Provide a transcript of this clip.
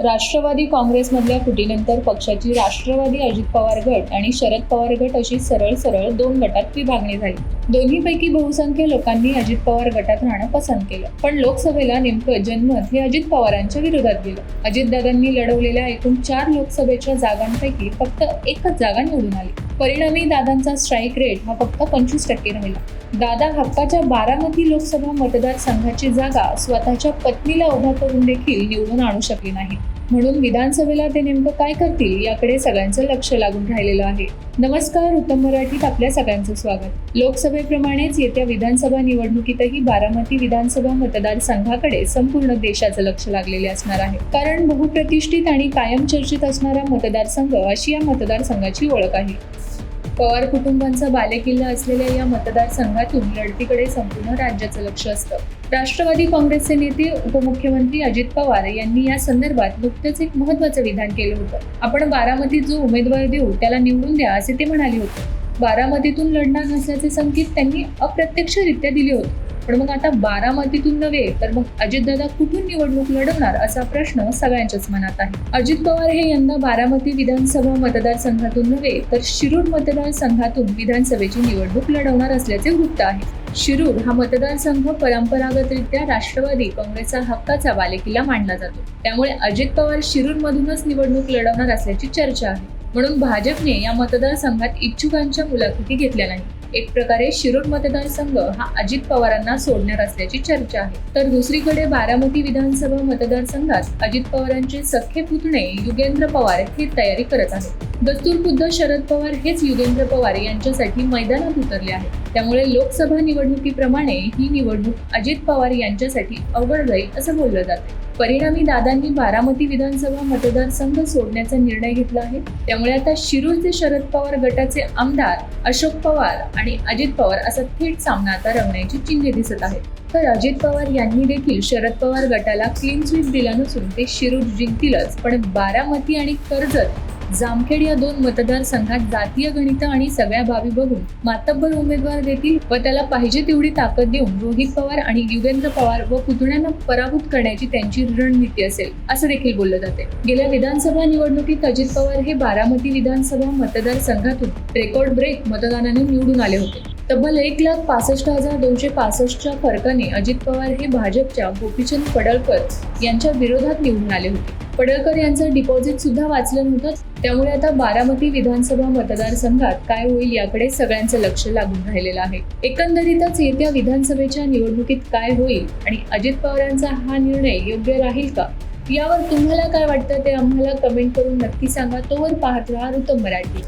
राष्ट्रवादी काँग्रेसमधल्या फुटीनंतर पक्षाची राष्ट्रवादी अजित पवार गट आणि शरद पवार गट अशी सरळ सरळ दोन गटात विभागणी झाली. दोन्हीपैकी बहुसंख्य लोकांनी अजित पवार गटात राहणं पसंत केलं. पण लोकसभेला नेमकं जनमत हे अजित पवारांच्या विरोधात गेलं. अजितदादांनी लढवलेल्या एकूण चार लोकसभेच्या जागांपैकी फक्त एकच जागा निवडून आली. परिणामी दादांचा स्ट्राईक रेट हा फक्त पंचवीस टक्के राहिला. दादा हक्काच्या बारामती लोकसभा मतदारसंघाची जागा स्वतःच्या पत्नीला उभा करून देखील निवडून आणू शकली नाही. म्हणून विधानसभेला ते नेमकं काय करतील याकडे सगळ्यांचं लक्ष लागून राहिलेलं आहे. नमस्कार उत्तम मराठीत आपल्या सगळ्यांचं स्वागत. लोकसभेप्रमाणेच येत्या विधानसभा निवडणुकीतही बारामती विधानसभा मतदारसंघाकडे संपूर्ण देशाचं लक्ष लागलेले असणार आहे. कारण बहुप्रतिष्ठित आणि कायम चर्चित असणारा मतदारसंघ अशी या मतदारसंघाची ओळख आहे. पवार कुटुंबांचा बालेकिल्ला असलेल्या या मतदारसंघातून लढतीकडे संपूर्ण राज्याचं लक्ष असतं. राष्ट्रवादी काँग्रेसचे नेते उपमुख्यमंत्री अजित पवार यांनी या संदर्भात नुकतंच एक महत्वाचं विधान केलं होतं. आपण बारामतीत जो उमेदवार देऊ त्याला निवडून द्या असे ते म्हणाले होते. बारामतीतून लढणार नसल्याचे संकेत त्यांनी अप्रत्यक्षरित्या दिले होते. पण मग आता बारामतीतून नव्हे तर मग अजितदादा कुठून निवडणूक लढवणार असा प्रश्न सगळ्यांच्याच मनात आहे. अजित पवार हे यंदा बारामती विधानसभा मतदारसंघातून नव्हे तर शिरूर मतदारसंघातून विधानसभेची निवडणूक लढवणार असल्याचे वृत्त आहे. शिरूर हा मतदारसंघ परंपरागतरित्या राष्ट्रवादी काँग्रेसचा हक्काचा बालेकिल्ला मानला जातो. त्यामुळे अजित पवार शिरूरमधूनच निवडणूक लढवणार असल्याची चर्चा आहे. म्हणून भाजपने या मतदारसंघात इच्छुकांच्या मुलाखती घेतल्या नाही एक प्रकारे शिरूर मतदारसंघ हा अजित पवारांना सोडणार असल्याची चर्चा आहे. तर दुसरीकडे बारामती विधानसभा मतदारसंघात अजित पवारांचे सख्खे पुतणे युगेंद्र पवार हे तयारी करत आहेत. दस्तूरखुद्द शरद पवार हेच युगेंद्र पवार यांच्यासाठी मैदानात उतरले आहेत. त्यामुळे लोकसभा निवडणुकीप्रमाणे ही निवडणूक अजित पवार यांच्यासाठी अवघड जाईल असं बोललं जाते परिणामी दादांनी बारामती विधानसभा मतदारसंघ सोडण्याचा निर्णय घेतला आहे. त्यामुळे आता शिरूरचे शरद पवार गटाचे आमदार अशोक पवार आणि अजित पवार असा थेट सामना आता रंगण्याची चिन्हे दिसत आहेत. तर अजित पवार यांनी देखील शरद पवार गटाला क्लीन स्वीप दिला नसून ते शिरूर जिंकतीलच. पण बारामती आणि कर्जत जामखेड या दोन मतदारसंघात जातीय गणित आणि सगळ्या बाबी बघून मातब्बर उमेदवार देतील व त्याला पाहिजे तेवढी ताकद देऊन रोहित पवार आणि युगेंद्र पवार व पुतण्यांना पराभूत करण्याची त्यांची रणनीती असेल असं देखील बोललं जाते. गेल्या विधानसभा निवडणुकीत अजित पवार हे बारामती विधानसभा मतदारसंघातून रेकॉर्ड ब्रेक मतदानाने निवडून आले होते. तब्बल एक लाख पासष्ट हजार दोनशे पासष्टच्या फरकाने अजित पवार हे भाजपच्या गोपीचंद पडळकर यांच्या विरोधात निवडून आले होते. पडळकर यांचं डिपॉझिट सुद्धा वाचलं नव्हतं. त्यामुळे आता बारामती विधानसभा मतदारसंघात काय होईल याकडे सगळ्यांचं लक्ष लागून राहिलेलं आहे. एकंदरीतच येत्या विधानसभेच्या निवडणुकीत काय होईल आणि अजित पवारांचा हा निर्णय योग्य राहील का? यावर तुम्हाला काय वाटतं ते आम्हाला कमेंट करून नक्की सांगा. तोवर पाहत राहा ऋतम मराठी.